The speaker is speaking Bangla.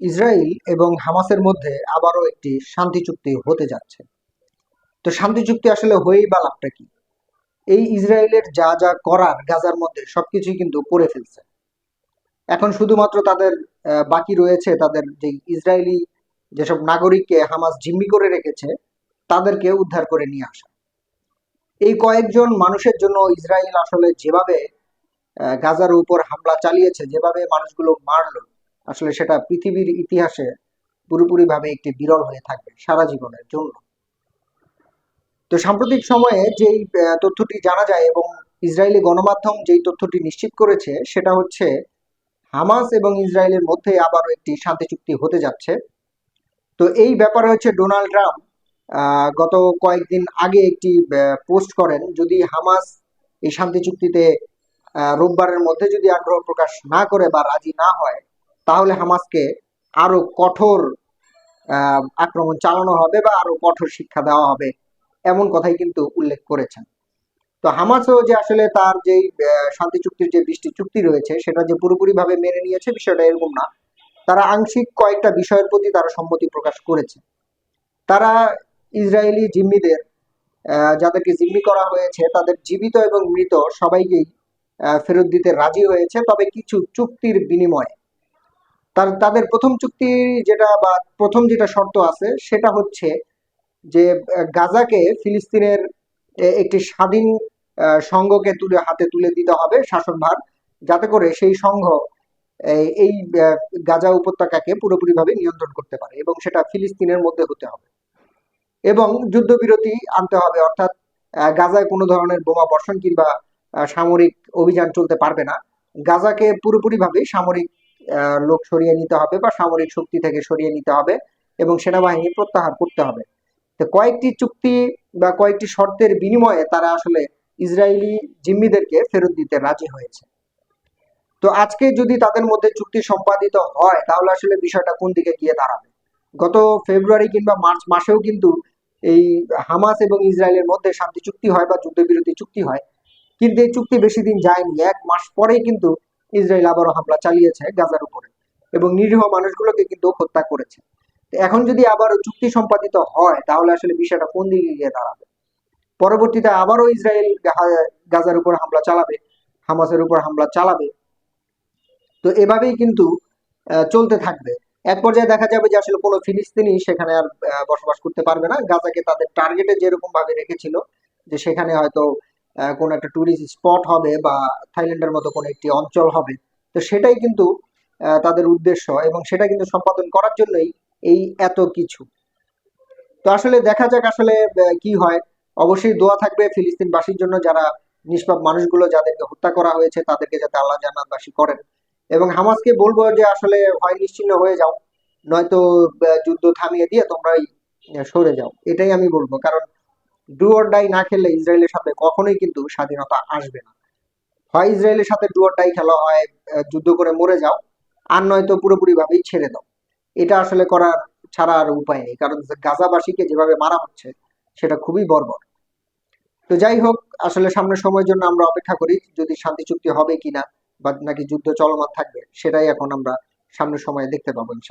ইসরায়েল এবং হামাসের মধ্যে আবারও একটি শান্তি চুক্তি হতে যাচ্ছে। তো শান্তি চুক্তি আসলে হয়েই বা লাভটা কি? এই ইসরায়েলের যা যা করার গাজার মধ্যে সবকিছুই কিন্তু করে ফেলছে। এখন শুধুমাত্র তাদের বাকি রয়েছে তাদের যে ইসরায়েলি যেসব নাগরিককে হামাস জিম্মি করে রেখেছে, তাদেরকে উদ্ধার করে নিয়ে আসা। এই কয়েকজন মানুষের জন্য ইসরায়েল আসলে যেভাবে গাজার উপর হামলা চালিয়েছে, যেভাবে মানুষগুলো মারলো আসলে সেটা পৃথিবীর ইতিহাসে পুরোপুরিভাবে একটি বিরল হয়ে থাকবে সারা জীবনের জন্য। তো সাম্প্রতিক সময়ে যেই তথ্যটি জানা যায় এবং ইসরায়েলি গণমাধ্যম যেই তথ্যটি নিশ্চিত করেছে, সেটা হচ্ছে হামাস এবং ইসরায়েলের মধ্যে আবারও একটি শান্তি চুক্তি হতে যাচ্ছে। তো এই ব্যাপারে হচ্ছে ডোনাল্ড ট্রাম্প গত কয়েকদিন আগে একটি পোস্ট করেন, যদি হামাস এই শান্তি চুক্তিতে রোববারের মধ্যে যদি আগ্রহ প্রকাশ না করে বা রাজি না হয় তাহলে হামাসকে আরও কঠোর আক্রমণ চালানো হবে বা আরও কঠোর শিক্ষা দেওয়া হবে এমন কথাই কিন্তু উল্লেখ করেছেন। তো হামাসও যে আসলে তার আহ, শান্তি চুক্তির যে বৃষ্টি চুক্তি রয়েছে সেটা যে পুরোপুরি ভাবে মেনে নিয়েছে বিষয়টা এরকম না। তারা আংশিক কয়েকটা বিষয়ের প্রতি তারা সম্মতি প্রকাশ করেছে। তারা ইসরায়েলি জিম্মিদের যাদেরকে জিম্মি করা হয়েছে তাদের জীবিত এবং মৃত সবাইকেই ফেরত দিতে রাজি হয়েছে। তবে কিছু চুক্তির বিনিময়ে তার, তাদের প্রথম চুক্তি যেটা বা প্রথম যেটা শর্ত আছে, সেটা হচ্ছে যে গাজাকে ফিলিস্তিনের একটি স্বাধীন সংঘকে তুলে, হাতে তুলে দিতে হবে শাসনভার, যাতে করে সেই সংঘ এই গাজা উপত্যকাকে পুরোপুরিভাবে নিয়ন্ত্রণ করতে পারে এবং সেটা ফিলিস্তিনের মধ্যে হতে হবে। এবং যুদ্ধবিরতি আনতে হবে, অর্থাৎ গাজায় কোনো ধরনের বোমা বর্ষণ কিংবা সামরিক অভিযান চলতে পারবে না। গাজাকে পুরোপুরিভাবে সামরিক লোক সরিয়ে নিতে হবে বা সামরিক শক্তি থেকে সরিয়ে নিতে হবে এবং সেনাবাহিনী প্রত্যাহার করতে হবে। তো কয়েকটি চুক্তি বা কয়েকটি শর্তের বিনিময়ে তারা আসলে ইসরায়েলি জিম্মিদেরকে ফেরত দিতে রাজি হয়েছে। তো আজকে যদি তাদের মধ্যে চুক্তি সম্পাদিত হয়, তাহলে আসলে বিষয়টা কোন দিকে গিয়ে দাঁড়াবে? গত ফেব্রুয়ারি কিংবা মার্চ মাসেও কিন্তু এই হামাস এবং ইসরায়েলের মধ্যে শান্তি চুক্তি হয় বা যুদ্ধবিরতি চুক্তি হয়। কিন্তু এই চুক্তি বেশি দিন যায়নি। এক মাস পরেই কিন্তু ইসরায়েল আবারও হামলা চালিয়েছে গাজার উপরে এবং নিরীহ মানুষগুলোকে কিন্তু হত্যা করেছে। এখন যদি আবারও চুক্তি সম্পাদিত হয়, তাহলে আসলে বিষয়টা কোন দিকে গিয়ে দাঁড়াবে? পরবর্তীতে আবারও ইসরায়েল গাজার উপর হামলা চালাবে, হামাসের উপর হামলা চালাবে। তো এভাবেই কিন্তু চলতে থাকবে। এক পর্যায়ে দেখা যাবে যে আসলে কোনো ফিলিস্তিনি সেখানে আর বসবাস করতে পারবে না। গাজাকে তাদের টার্গেটে যেরকম ভাবে রেখেছিল, যে সেখানে হয়তো কোনো একটা টুরিস্ট স্পট হবে বা থাইল্যান্ডের মতো কোনো একটি অঞ্চল হবে। তো সেটাই কিন্তু তাদের উদ্দেশ্য এবং সেটা কিন্তু সম্পাদন করার জন্যই এই এত কিছু। তো আসলে দেখা যাক আসলে কি হয়। অবশ্যই দোয়া থাকবে ফিলিস্তিনবাসীর জন্য যারা নিষ্পাপ মানুষগুলো যাদেরকে হত্যা করা হয়েছে তাদেরকে যাতে আল্লাহ জান্নাতবাসী করেন। এবং হামাসকে বলব যে আসলে হয় নিশ্চিন্ন হয়ে যাও। নয়তো যুদ্ধ থামিয়ে দিয়ে তোমরাই সরে যাও। এটাই আমি বলব। কারণ ডু অর ডাই না খেললে ইসরায়েলের সাথে কখনোই কিন্তু স্বাধীনতা আসবে না। হয় ইসরায়েলের সাথে ডু অর ডাই খেলা হয় যুদ্ধ করে মরে যাও, আর নয়তো পুরোপুরি ভাবেই ছেড়ে দাও। এটা আসলে করার ছাড়া আর উপায় নেই, কারণ গাজাবাসীকে যেভাবে মারা হচ্ছে, সেটা খুবই বর্বর। তো যাই হোক, আসলে সামনের সময়ের জন্য আমরা অপেক্ষা করি, যদি শান্তি চুক্তি হবে কিনা, বা নাকি যুদ্ধ চলমান থাকবে, সেটাই এখন আমরা সামনের সময়ে দেখতে পাবো, ইনশাল্লাহ।